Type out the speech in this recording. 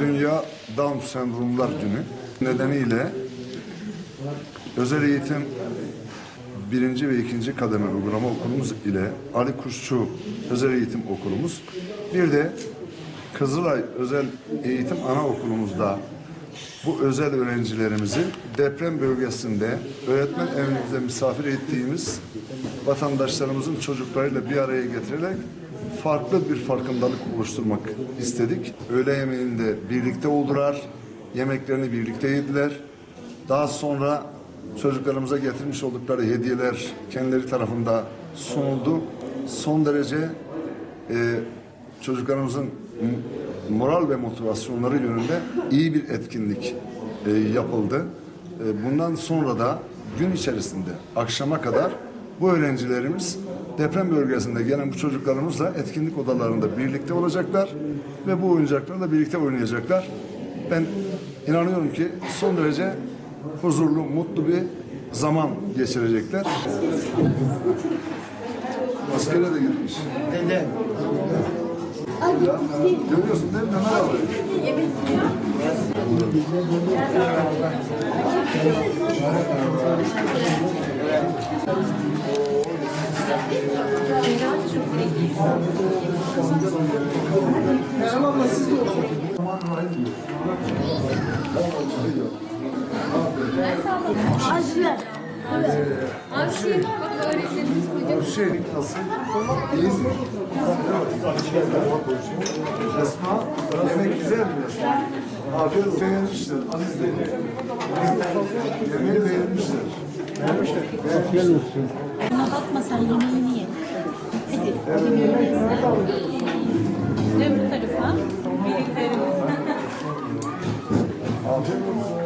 Dünya Down Sendromlar Günü nedeniyle özel eğitim birinci ve ikinci kademe uygulama okulumuz ile Ali Kuşçu Özel Eğitim Okulumuz bir de Kızılay Özel Eğitim Anaokulumuzda bu özel öğrencilerimizi deprem bölgesinde öğretmen evimizde misafir ettiğimiz vatandaşlarımızın çocuklarıyla bir araya getirerek farklı bir farkındalık oluşturmak istedik. Öğle yemeğinde birlikte oldular, yemeklerini birlikte yediler. Daha sonra çocuklarımıza getirmiş oldukları hediyeler kendileri tarafında sunuldu. Son derece e, çocuklarımızın moral ve motivasyonları yönünde iyi bir etkinlik e, yapıldı. E, bundan sonra da gün içerisinde akşama kadar bu öğrencilerimiz deprem bölgesinde gelen bu çocuklarımızla etkinlik odalarında birlikte olacaklar ve bu oyuncaklarla birlikte oynayacaklar. Ben inanıyorum ki son derece huzurlu, mutlu bir zaman geçirecekler. Askere de gitmiş. Dede. Görüyorsun değil mi? Ömer abi? Acılar. Abi şey var bak öğretmenimiz hocam. Şey nasıl? İyiyiz mi? Esma, yemek güzel mi? Afiyet olsun. Beğenmişler. Aziz Bey. Yemeği beğenmişler. Beğenmişler. Olsun. Buna bakma sen yemeğini. Öbür tarafa. Birliklerimiz. Afiyet olsun.